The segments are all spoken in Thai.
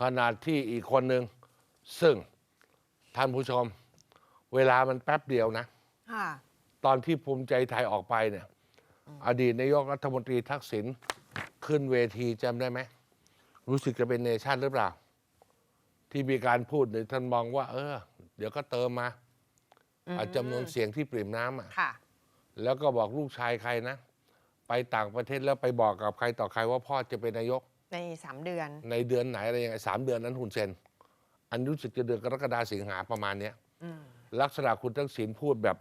ขนาดที่อีกคนหนึ่งซึ่งท่านผู้ชม เวลามันแป๊บเดียวนะ ค่ะตอนที่ภูมิใจไทยออกไปเนี่ย อดีตนายกรัฐมนตรีทักษิณขึ้นเวทีจำได้ไหม รู้สึกจะเป็นเนชั่นหรือเปล่า ที่มีการพูดเนี่ยท่านมองว่า เออ เดี๋ยวก็เติมมาอะจำนวนเสียงที่ปริ่มน้ำอะ ค่ะ แล้วก็บอกลูกชายใครนะ ไปต่างประเทศแล้วไปบอกกับใครต่อใครว่าพ่อจะเป็นนายก ในสามเดือน ในเดือนไหนอะไรยังไงสามเดือนนั้นหุ่นเซน อันรู้สึกจะเดือนกรกฎาสิงหาประมาณเนี้ยอืมลักษณะคุณทักษิณพูดแบบ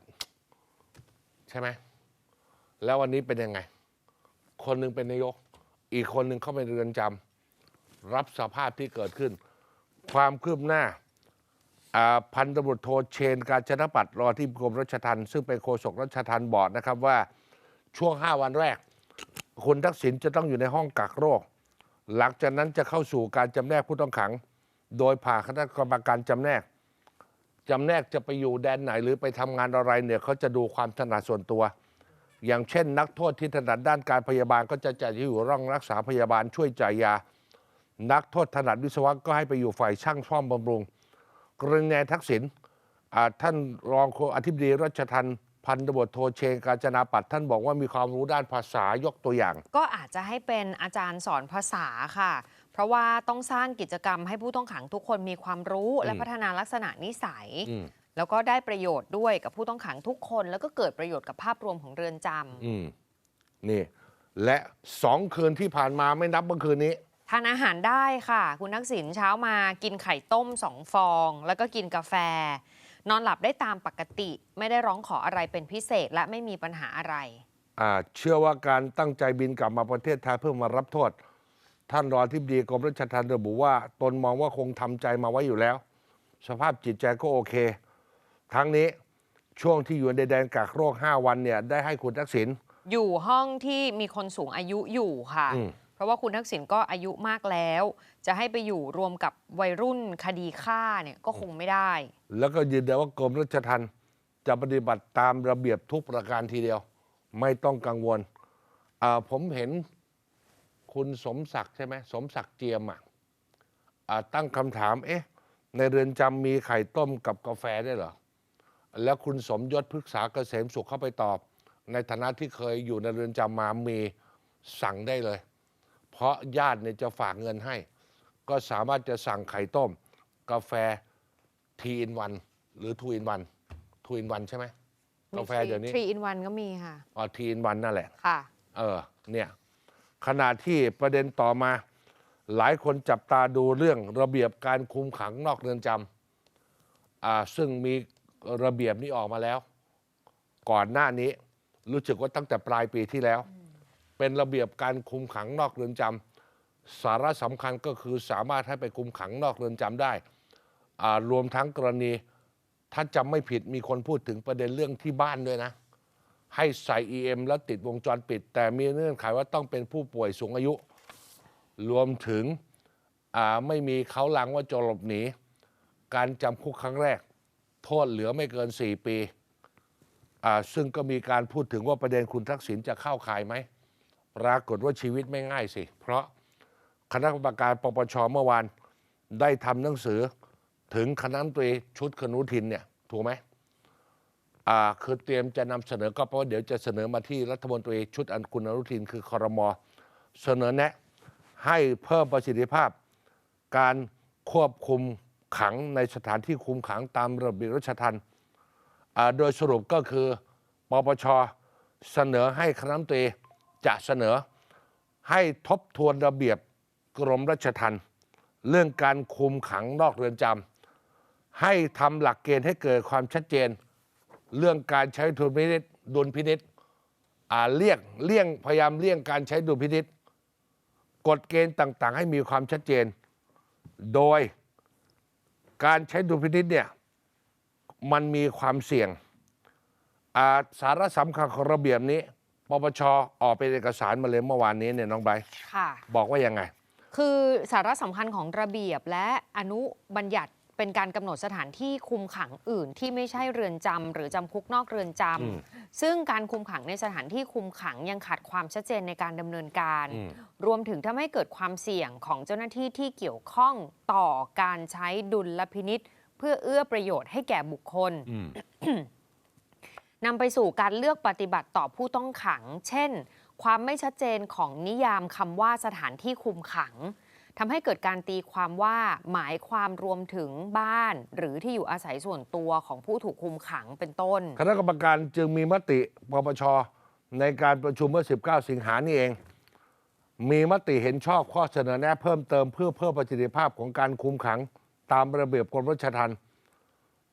ใช่ไหม แล้ววันนี้เป็นยังไง คนหนึ่งเป็นนายก อีกคนหนึ่งเข้าไปในเรือนจำรับสภาพที่เกิดขึ้น ความคืบหน้าอ่าพันตำรวจโทเชน การชนปัตรรอที่กรมรัชทัณฑ์ซึ่งเป็นโฆษกรัชทัณฑ์บอกนะครับว่าช่วง 5 วันแรก คุณทักษิณจะต้องอยู่ในห้องกักโรค หลังจากนั้นจะเข้าสู่การจำแนกผู้ต้องขัง โดยผ่าคณะกรรมการจำแนกจำแนกจะไปอยู่แดนไหนหรือไปทำงานอะไรเนี่ยเขาจะดูความถนัดส่วนตัว อย่างเช่น นักโทษที่ถนัดด้านการพยาบาลก็จะจัดให้อยู่ร่องรักษาพยาบาลช่วยจ่ายยา นักโทษถนัดวิศวะก็ให้ไปอยู่ฝ่ายช่างซ่อมบำรุง กรณีนทักษิณท่านรองอธิบดีรัชทัน พันตำรวจโทเชงกาญจนาปัตย์ท่านบอกว่ามีความรู้ด้านภาษายกตัวอย่าง ก็อาจจะให้เป็นอาจารย์สอนภาษาค่ะ เพราะว่าต้องสร้างกิจกรรมให้ผู้ต้องขังทุกคนมีความรู้และอืมพัฒนาลักษณะนิสัยอืมแล้วก็ได้ประโยชน์ด้วยกับผู้ต้องขังทุกคน แล้วก็เกิดประโยชน์กับภาพรวมของเรือนจำอืมนี่ และสองคืนที่ผ่านมาไม่นับเมื่อคืนนี้ทานอาหารได้ค่ะ คุณทักษิณเช้ามากินไข่ต้มสองฟอง แล้วก็กินกาแฟ นอนหลับได้ตามปกติ ไม่ได้ร้องขออะไรเป็นพิเศษและไม่มีปัญหาอะไร อ่าเชื่อว่าการตั้งใจบินกลับมาประเทศไทยเพื่อมารับโทษ ท่านรองที่ดีกรมราชทัณฑ์ระบุว่า ตนมองว่าคงทำใจมาไว้อยู่แล้ว สภาพจิตใจก็โอเค ทั้งนี้ช่วงที่อยู่ในแดนกักโรค 5 วันเนี่ยได้ให้คุณทักษิณ อยู่ห้องที่มีคนสูงอายุอยู่ค่ะ อืมเพ ราะว่าคุณทักษิณก็อายุมากแล้ว จะให้ไปอยู่รวมกับวัยรุ่นคดีฆ่าเนี่ยก็คงไม่ได้ แล้วก็ยืนยันว่ากรมราชทัณฑ์จะปฏิบัติตามระเบียบทุกประการทีเดียว ไม่ต้องกังวล ผมเห็นคุณสมศักดิ์ใช่ไหมสมศักดิ์เจียมอะตั้งคำถามเอ๊ะในเรือนจำมีไข่ต้มกับกาแฟได้เหรอ แล้วคุณสมยศพฤกษาเกษมสุขเข้าไปตอบ ในฐานะที่เคยอยู่ในเรือนจำมามีสั่งได้เลย เพราะญาติเนี่ยจะฝากเงินให้ ก็สามารถจะสั่งไข่ต้ม กาแฟทีอินวันหรือทูอินวันทูอินวันใช่ไหมกาแฟเดี๋ยวนี้3 in 1ก็มีค่ะอ๋อทีอินวันนั่นแหละค่ะ เออเนี่ยขณะที่ประเด็นต่อมา หลายคนจับตาดูเรื่องระเบียบการคุมขังนอกเรือนจำอ่าซึ่งมีระเบียบนี้ออกมาแล้ว ก่อนหน้านี้รู้สึกว่าตั้งแต่ปลายปีที่แล้ว เป็นระเบียบการคุมขังนอกเรือนจำสาระสำคัญก็คือสามารถให้ไปคุมขังนอกเรือนจำได้ รวมทั้งกรณีถ้าจำไม่ผิดมีคนพูดถึงประเด็นเรื่องที่บ้านด้วยนะ ให้ใส่ EM แล้วติดวงจรปิด แต่มีเงื่อนไขว่าต้องเป็นผู้ป่วยสูงอายุ รวมถึงไม่มีเขาลังว่าจะหลบหนี การจำคุกครั้งแรก โทษเหลือไม่เกิน 4 ปี ซึ่งก็มีการพูดถึงว่าประเด็นคุณทักษิณจะเข้าข่ายไหม ปรากฏว่าชีวิตไม่ง่ายสิ เพราะคณะกรรมการปปชเมื่อวานได้ทำหนังสือถึงคณะรัฐมนตรีชุดคณุทินเนี่ยถูกไหมอ่าคือเตรียมจะนำเสนอก็เพราะว่าเดี๋ยวจะเสนอมาที่รัฐมนตรีชุดอันคุณอนุทินคือคอรมอเสนอแนะ ให้เพิ่มประสิทธิภาพ การควบคุมขังในสถานที่คุมขังตามระเบียบราชทัณฑ์อ่าโดยสรุปก็คือปปชเสนอให้คณะมนตรี จะเสนอให้ทบทวนระเบียบกรมราชทัณฑ์เรื่องการคุมขังนอกเรือนจำให้ทำหลักเกณฑ์ให้เกิดความชัดเจน เรื่องการใช้ดุลพินิษดุลพินิษเลี่ยงเลี่ยงพยายามเลี่ยงการใช้ดุลพินิษกฎเกณฑ์ต่างๆ ให้มีความชัดเจน โดยการใช้ดุลพินิษเนี่ยมันมีความเสี่ยงสาระสำคัญของระเบียบนี้ ปปชออกเป็นเอกสารมาเลยเมื่อวานนี้เนี่ยน้องไบร์ทค่ะ บอกว่ายังไง คือสาระสำคัญของระเบียบและอนุบัญญัติเป็นการกำหนดสถานที่คุมขังอื่นที่ไม่ใช่เรือนจำหรือจำคุกนอกเรือนจอืมำซึ่งการคุมขังในสถานที่คุมขังยังขาดความชัดเจนในการดำเนินการ อืม รวมถึงทำให้เกิดความเสี่ยงของเจ้าหน้าที่ที่เกี่ยวข้องต่อการใช้ดุลพินิษเพื่อเอื้อประโยชน์ให้แก่บุคคล อืม นำไปสู่การเลือกปฏิบัติต่อผู้ต้องขัง เช่น ความไม่ชัดเจนของนิยามคำว่าสถานที่คุมขังทำให้เกิดการตีความว่าหมายความรวมถึงบ้าน หรือที่อยู่อาศัยส่วนตัวของผู้ถูกคุมขังเป็นต้น คณะกรรมการจึงมีมติปปชในการประชุมเมื่อ 19 สิงหานี่เอง มีมติเห็นชอบข้อเสนอแนะเพิ่มเติมเพื่อเพิ่มประสิทธิภาพของการคุมขัง ตามระเบียบกรมราชทัณฑ์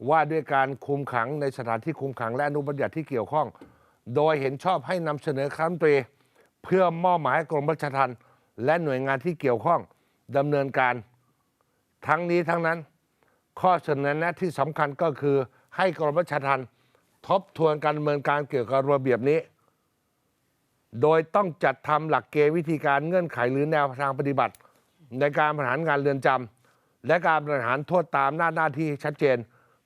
ว่าด้วยการคุมขังในสถานที่คุมขังและอนุบัญญัติที่เกี่ยวข้อง โดยเห็นชอบให้นำเสนอคณะรัฐมนตรี เพื่อมอบหมายให้กรมราชทัณฑ์และหน่วยงานที่เกี่ยวข้องดำเนินการ ทั้งนี้ทั้งนั้น ข้อเสนอแนะที่สำคัญก็คือให้กรมราชทัณฑ์ทบทวนการดำเนินการเกี่ยวกับระเบียบนี้ โดยต้องจัดทำหลักเกณฑ์วิธีการเงื่อนไขหรือแนวทางปฏิบัติ ในการบริหารงานเรือนจำและการบริหารโทษตามหน้าหน้าที่ชัดเจน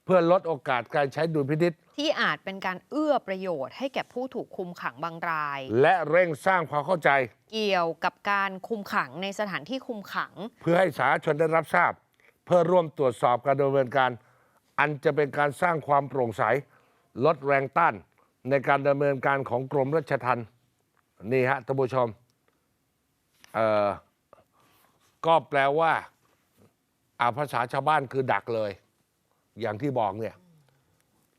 เพื่อลดโอกาสการใช้ดุลพินิษที่อาจเป็นการเอื้อประโยชน์ให้แก่ผู้ถูกคุมขังบางราย และเร่งสร้างความเข้าใจ เกี่ยวกับการคุมขังในสถานที่คุมขัง เพื่อให้สาธารณชนได้รับทราบ เพื่อร่วมตรวจสอบการดำเนินการ อันจะเป็นการสร้างความโปร่งใส ลดแรงต้าน ในการดำเนินการของกรมราชทัณฑ์นี่ฮะท่านผู้ชมเอ่อก็แปลว่าอาภาษาชาวบ้านคือดักเลย อย่างที่บอกเนี่ย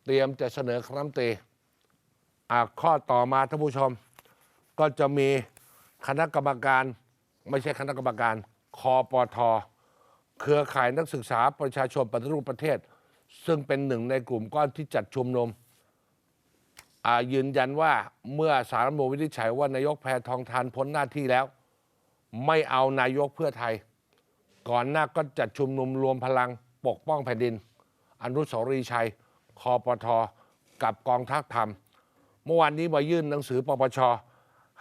เตรียมจะเสนอคณะรัฐมนตรีข้อต่อมาท่านผู้ชม ก็จะมีคณะกรรมการ ไม่ใช่คณะกรรมการคอปทอเครือข่ายนักศึกษาประชาชนปฏิรูปประเทศ ซึ่งเป็นหนึ่งในกลุ่มก้อนที่จัดชุมนุมยืนยันว่าเมื่อสารรัฐมนูญวินิจฉัยว่านายกแพทองทานพ้นหน้าที่แล้ว ไม่เอานายกเพื่อไทย ก่อนหน้าก็จัดชุมนุมรวมพลังปกป้องแผ่นดิน อนุสาวรีย์ชัยคอปทกับกองทัพธรรม เมื่อวานนี้มายื่นหนังสือปปช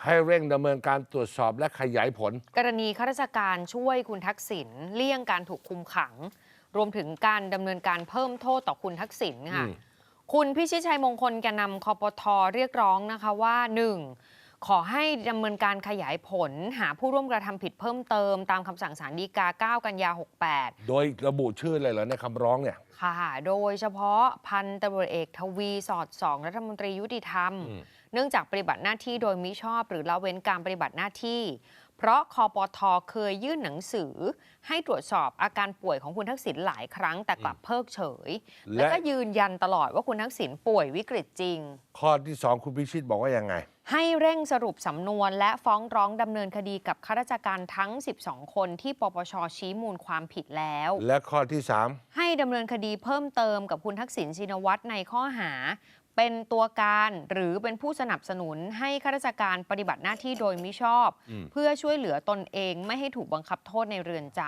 ให้เร่งดำเนินการตรวจสอบและขยายผล กรณีข้าราชการช่วยคุณทักษิณเลี่ยงการถูกคุมขัง รวมถึงการดำเนินการเพิ่มโทษต่อคุณทักษิณค่ะอืมคุณพิชิตชัยมงคลแกนนำคอปทเรียกร้องนะคะว่า 1. ขอให้ดำเนินการขยายผลหาผู้ร่วมกระทำผิดเพิ่มเติมตามคำสั่งศาลฎีกา 9 กันยา 68 โดยระบุชื่อเลยเหรอในคำร้องเนี่ย ค่ะ โดยเฉพาะพันตำรวจเอกทวีสอดสองรัฐมนตรียุติธรรม อืม เนื่องจากปฏิบัติหน้าที่โดยมิชอบ หรือละเว้นการปฏิบัติหน้าที่ เพราะคอปทเคยยื่นหนังสือ ให้ตรวจสอบอาการป่วยของคุณทักษิณหลายครั้งแต่กลับเพิกเฉยและและก็ยืนยันตลอดว่าคุณทักษิณป่วยวิกฤตจริง ข้อที่สองคุณพิชิตบอกว่ายังไง ให้เร่งสรุปสำนวนและฟ้องร้องดำเนินคดีกับข้าราชการทั้ง 12 คนที่ปปชชี้มูลความผิดแล้ว และข้อที่สามให้ดำเนินคดีเพิ่มเติมกับคุณทักษิณชินวัตรในข้อหา เป็นตัวการหรือเป็นผู้สนับสนุนให้ข้าราชการปฏิบัติหน้าที่โดยมิชอบเพื่อช่วยเหลือตนเองไม่ให้ถูกบังคับโทษในเรือนจ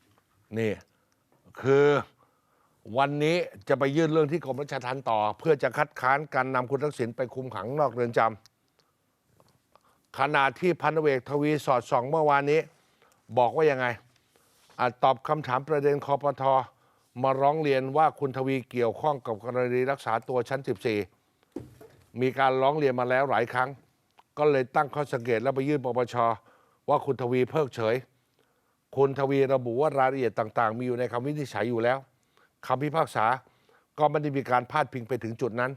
ำนี่ คือวันนี้จะไปยื่นเรื่องที่กรมราชทัณฑ์ต่อ เพื่อจะคัดค้านการนำคุณทักษิณไปคุมขังนอกเรือนจำขณะที่พันเวกทวีสอดส่องเมื่อวานนี้ บอกว่ายังไงอะตอบคำถามประเด็นคอปทมาร้องเรียนว่าคุณทวีเกี่ยวข้องกับกรณีรักษาตัวชั้น 14 มีการร้องเรียนมาแล้วหลายครั้ง ก็เลยตั้งข้อสังเกตแล้วไปยื่นปปชว่าคุณทวีเพิกเฉย คุณทวีระบุว่ารายละเอียดต่างๆ มีอยู่ในคำวินิจฉัยอยู่แล้วคำพิพากษาก็ไม่ได้มีการพาดพิงไปถึงจุดนั้น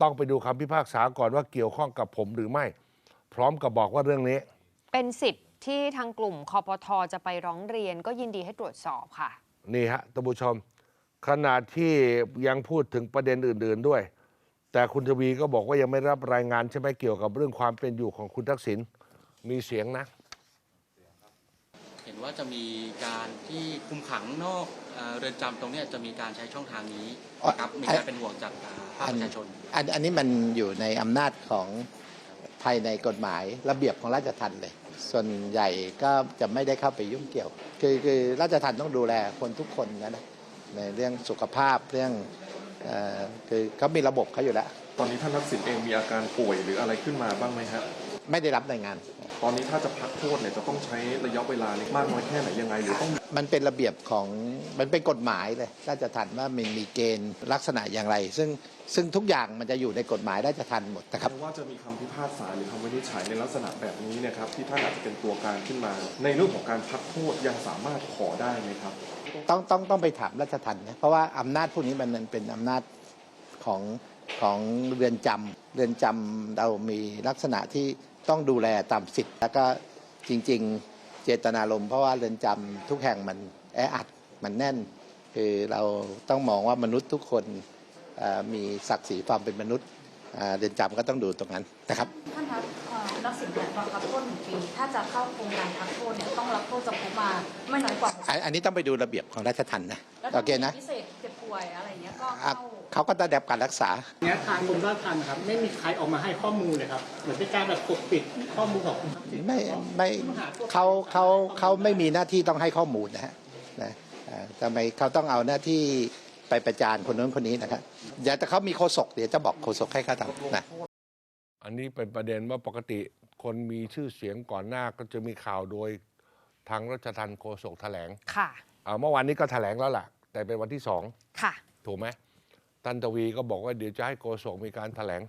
ต้องไปดูคำพิพากษาก่อนว่าเกี่ยวข้องกับผมหรือไม่ พร้อมกับบอกว่าเรื่องนี้ เป็นสิทธิ์ที่ทางกลุ่มคอปทจะไปร้องเรียนก็ยินดีให้ตรวจสอบค่ะ นี่ฮะท่านผู้ชมขณะที่ยังพูดถึงประเด็นอื่น ๆด้วย แต่คุณทวีก็บอกว่ายังไม่รับรายงานใช่ไหมเกี่ยวกับเรื่องความเป็นอยู่ของคุณทักษิณมีเสียงนะ เห็นว่าจะมีการที่คุมขังนอกเอ่อเรือนจำตรงเนี้ยจะมีการใช้ช่องทางนี้อ๋อนะครับมีการเป็นห่วงจากอ่าภาคประชาชน อันอันนี้มันอยู่ในอำนาจของภายในกฎหมายระเบียบของราชทัณฑ์เลย ส่วนใหญ่ก็จะไม่ได้เข้าไปยุ่งเกี่ยว คือคือราชทัณฑ์ต้องดูแลคนทุกคนนะนะในเรื่องสุขภาพเรื่องเออ คือเขามีระบบเขาอยู่แล้ว ตอนนี้ท่านทักษิณเองมีอาการป่วยหรืออะไรขึ้นมาบ้างไหมฮะไม่ได้รับรายงาน ตอนนี้ถ้าจะพักโทษเนี่ยจะต้องใช้ระยะเวลาเนี่ยมากน้อยแค่ไหนยังไงหรือต้องมันเป็นระเบียบของมันเป็นกฎหมายเลยราชทันว่ามันมีเกณฑ์ลักษณะอย่างไร ซึ่งซึ่งทุกอย่างมันจะอยู่ในกฎหมายราชทันหมดนะครับเพราะว่าจะมีคำพิพากษาหรือคำวินิจฉัยในลักษณะแบบนี้เนะครับที่ท่านอาจจะเป็นตัวการขึ้นมา ในเรื่องของการพักโทษยังสามารถขอได้ไหมครับ ต้องต้องต้องไปถามราชทันนะเพราะว่าอำนาจพวกนี้มันมันเป็นอำนาจของของเรือนจำเรือนจำเรามีลักษณะที่ต้องดูแลตามสิทธิ์ แล้วก็จริง ๆ เจตนารมณ์เพราะว่าเรือนจำทุกแห่งมันแออัดมันแน่น คือเราต้องมองว่ามนุษย์ทุกคนเอ่อมีศักดิ์ศรีความเป็นมนุษย์อ่าเรือนจำก็ต้องดูตรงนั้นนะครับ ท่านคะเอ่อนักสินเนี่ยตอนรับโทษหนึ่งปี ถ้าจะเข้าโครงการพักโทษเนี่ยต้องรับโทษจำคุกมาไม่น้อยกว่าอันอันนี้ต้องไปดูระเบียบของราชทันนะแล้วโอเคนะพิเศษเจ็บป่วยอะไรอย่างเงี้ยก็อะเข้าเขาก็ต้องได้รับการรักษาเนี้ยทางกรมราชทัณฑ์ครับไม่มีใครออกมาให้ข้อมูลเลยครับเหมือนเป็นการแบบปกปิดข้อมูลของคุณทักษิณไม่ไม่เขาเขาเขาไม่มีหน้าที่ต้องให้ข้อมูลนะฮะนะอ่าทำไมเขาต้องเอาหน้าที่ไปประจานคนนู้นคนนี้นะครับเดี๋ยวแต่เขามีโฆษกเดี๋ยวจะบอกโฆษกให้เขาทำนะ อันนี้เป็นประเด็นว่าปกติคนมีชื่อเสียงก่อนหน้าก็จะมีข่าวโดยทางรัชทันโฆษกแถลงค่ะอ่าเมื่อวานนี้ก็แถลงแล้วล่ะ แต่เป็นวันที่สองค่ะ ถูกไหมท่านทวีก็บอกว่าเดี๋ยวจะให้โฆษกมีการแถลง